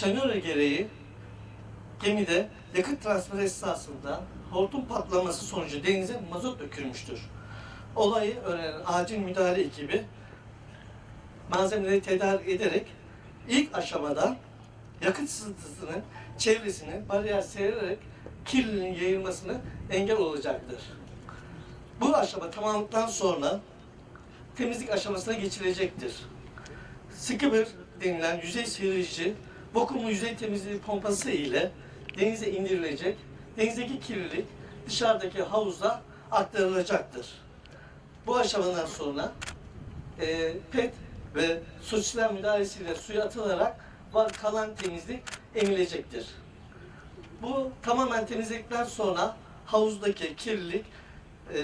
Senaryo gereği gemide yakıt transferi esnasında hortum patlaması sonucu denize mazot dökülmüştür. Olayı öğrenen acil müdahale ekibi malzemeleri tedarik ederek ilk aşamada yakıt sızıntısının çevresini bariyer sererek kirliliğin yayılmasını engel olacaktır. Bu aşama tamamlandıktan sonra temizlik aşamasına geçilecektir. Sıkı denilen yüzey sıyırıcı vakumlu yüzey temizliği pompası ile denize indirilecek. Denizdeki kirlilik dışarıdaki havuza aktarılacaktır. Bu aşamadan sonra e, PET ve sosyal müdahalesiyle suya atılarak var kalan temizlik emilecektir. Bu tamamen temizledikten sonra havuzdaki kirlilik e,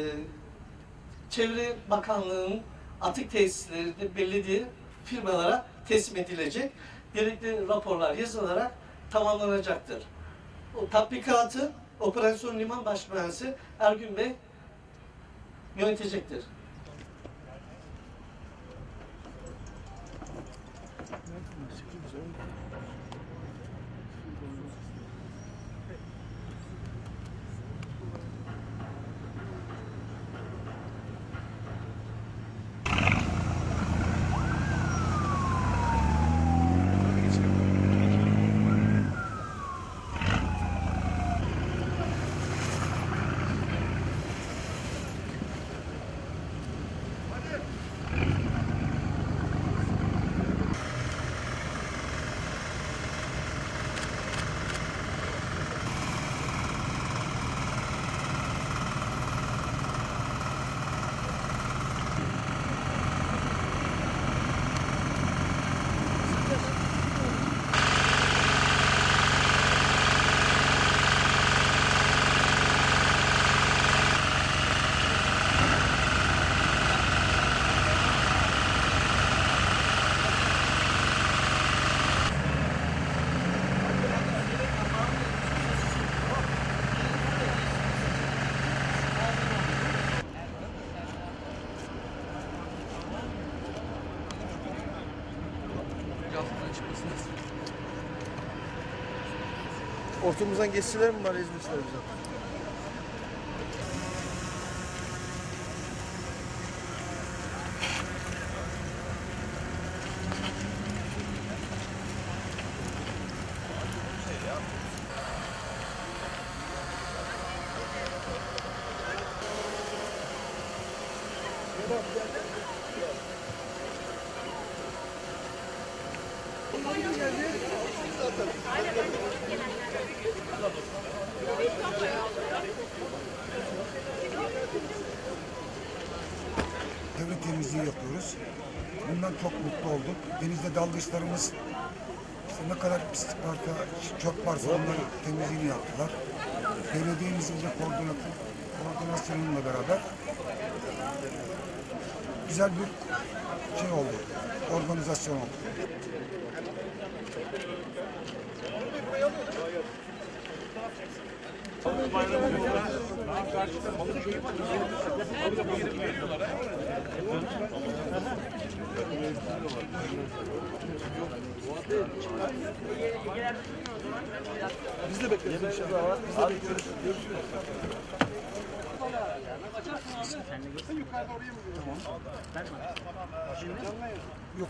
Çevre Bakanlığı'nın atık tesislerinde belediye firmalara teslim edilecek. Gerekli raporlar yazılarak tamamlanacaktır. O tatbikatı Operasyon Liman Başmühendisi Ergün Bey yönetecektir. Ortamızdan geçseler mi var ezmişler bize? Devlet temizliği yapıyoruz. Bundan çok mutlu olduk. Denizde dalgıçlarımız işte ne kadar pislik varsa, çöp varsa onların temizliğini yaptılar. Belediyemizin de koordinatı, beraber güzel bir şey oldu. Organizasyon oldu. Biz de bekleriz inşallah. Biz de bekleriz. Görüşürüz. Yok